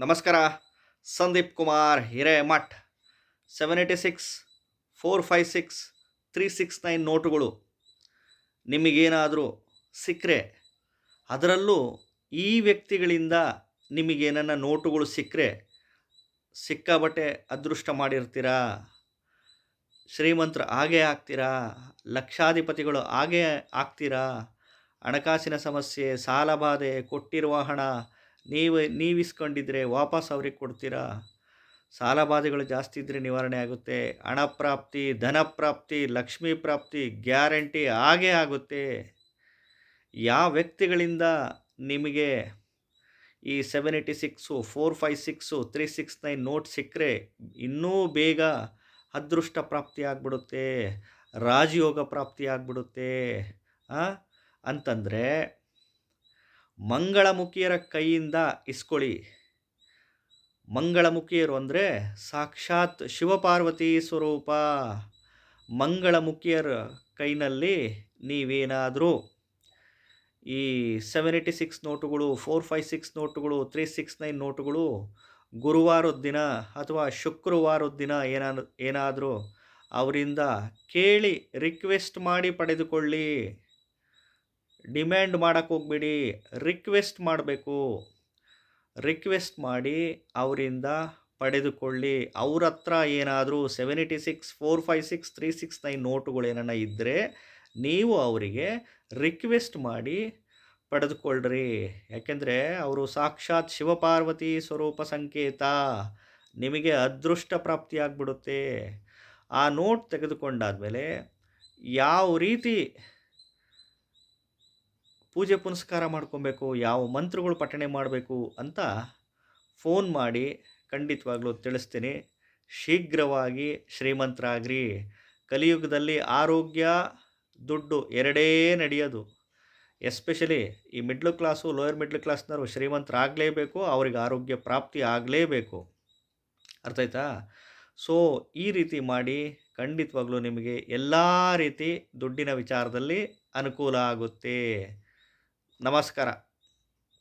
ನಮಸ್ಕಾರ. Sandeep Kumar, Hiremath. Seven eighty six four five six three six nine ನೋಟುಗಳು. ನಿಮಗೇನಾದರೂ ಸಿಕ್ಕರೆ ಅದರಲ್ಲೂ ಈ ವ್ಯಕ್ತಿಗಳಿಂದ ನಿಮಗೇನನ್ನ ನೋಟುಗಳು ಸಿಕ್ಕರೆ ಸಿಕ್ಕಾಬಟ್ಟೆ ಅದೃಷ್ಟ ಮಾಡಿರ್ತೀರಾ? ಶ್ರೀಮಂತರು ಹಾಗೇ ಆಗ್ತೀರಾ? ಲಕ್ಷಾಧಿಪತಿಗಳು ಹಾಗೇ ಆಗ್ತೀರಾ? ಹಣಕಾಸಿನ ಸಮಸ್ಯೆ ಸಾಲಬಾಧೆ ಕೊಟ್ಟಿರುವ ಹಣ ನೀವು ನೀವಿಸ್ಕೊಂಡಿದ್ರೆ ವಾಪಸ್ ಅವ್ರಿಗೆ ಕೊಡ್ತೀರಾ? ಸಾಲಬಾಧೆಗಳು ಜಾಸ್ತಿ ಇದ್ದರೆ ನಿವಾರಣೆ ಆಗುತ್ತೆ. ಹಣ ಪ್ರಾಪ್ತಿ, ಧನ ಪ್ರಾಪ್ತಿ, ಲಕ್ಷ್ಮೀ ಪ್ರಾಪ್ತಿ, ಗ್ಯಾರಂಟಿ ಹಾಗೇ ಆಗುತ್ತೆ. ಯಾವ ವ್ಯಕ್ತಿಗಳಿಂದ ನಿಮಗೆ ಈ seven eighty six four five six three six nine note ಸಿಕ್ಕರೆ ಇನ್ನೂ ಬೇಗ ಅದೃಷ್ಟ ಪ್ರಾಪ್ತಿ ಆಗಿಬಿಡುತ್ತೆ, ರಾಜಯೋಗ ಪ್ರಾಪ್ತಿ ಆಗಿಬಿಡುತ್ತೆ ಅಂತಂದರೆ ಮಂಗಳಮುಖಿಯರ ಕೈಯಿಂದ ಇಸ್ಕೊಳ್ಳಿ. ಮಂಗಳಮುಖಿಯರು ಅಂದರೆ ಸಾಕ್ಷಾತ್ ಶಿವಪಾರ್ವತಿ ಸ್ವರೂಪ. ಮಂಗಳಮುಖಿಯರ ಕೈನಲ್ಲಿ ನೀವೇನಾದರೂ ಈ ಸೆವೆನ್ ಏಯ್ಟಿ ಸಿಕ್ಸ್ ನೋಟುಗಳು ಫೋರ್ ಫೈವ್ ಸಿಕ್ಸ್ ನೋಟುಗಳು ತ್ರೀ ಸಿಕ್ಸ್ ನೈನ್ ನೋಟುಗಳು ಗುರುವಾರದ ದಿನ ಅಥವಾ ಶುಕ್ರವಾರದ ದಿನ ಏನಾದರೂ ಅವರಿಂದ ಕೇಳಿ ರಿಕ್ವೆಸ್ಟ್ ಮಾಡಿ ಪಡೆದುಕೊಳ್ಳಿ. ಡಿಮ್ಯಾಂಡ್ ಮಾಡೋಕ್ಕೆ ಹೋಗ್ಬೇಡಿ, ರಿಕ್ವೆಸ್ಟ್ ಮಾಡಬೇಕು. ರಿಕ್ವೆಸ್ಟ್ ಮಾಡಿ ಅವರಿಂದ ಪಡೆದುಕೊಳ್ಳಿ. ಅವ್ರ ಹತ್ರ ಏನಾದರೂ seven eighty six four five six three six nine ನೋಟುಗಳು ಏನನ್ನ ಇದ್ದರೆ ನೀವು ಅವರಿಗೆ ರಿಕ್ವೆಸ್ಟ್ ಮಾಡಿ ಪಡೆದುಕೊಳ್ಳ್ರಿ. ಯಾಕೆಂದರೆ ಅವರು ಸಾಕ್ಷಾತ್ ಶಿವಪಾರ್ವತಿ ಸ್ವರೂಪ ಸಂಕೇತ. ನಿಮಗೆ ಅದೃಷ್ಟ ಪ್ರಾಪ್ತಿಯಾಗ್ಬಿಡುತ್ತೆ ಆ ನೋಟ್ ತೆಗೆದುಕೊಂಡಾದಮೇಲೆ ಯಾವ ರೀತಿ ಪೂಜೆ ಪುನಸ್ಕಾರ ಮಾಡ್ಕೊಬೇಕು, ಯಾವ ಮಂತ್ರಗಳು ಪಠಣೆ ಮಾಡಬೇಕು ಅಂತ ಫೋನ್ ಮಾಡಿ ಖಂಡಿತವಾಗ್ಲೂ ತಿಳಿಸ್ತೀನಿ. ಶೀಘ್ರವಾಗಿ ಶ್ರೀಮಂತರಾಗ್ರಿ. ಕಲಿಯುಗದಲ್ಲಿ ಆರೋಗ್ಯ ದುಡ್ಡು ಎರಡೇ ನಡೆಯೋದು. ಎಸ್ಪೆಷಲಿ ಈ ಮಿಡ್ಲ್ ಕ್ಲಾಸು ಲೋಯರ್ ಮಿಡ್ಲ್ ಕ್ಲಾಸ್ನವರು ಶ್ರೀಮಂತರಾಗಲೇಬೇಕು, ಅವ್ರಿಗೆ ಆರೋಗ್ಯ ಪ್ರಾಪ್ತಿ ಆಗಲೇಬೇಕು. ಅರ್ಥ ಆಯ್ತಾ? ಸೊ ಈ ರೀತಿ ಮಾಡಿ ಖಂಡಿತವಾಗ್ಲೂ ನಿಮಗೆ ಎಲ್ಲ ರೀತಿ ದುಡ್ಡಿನ ವಿಚಾರದಲ್ಲಿ ಅನುಕೂಲ ಆಗುತ್ತೆ. ನಮಸ್ಕಾರ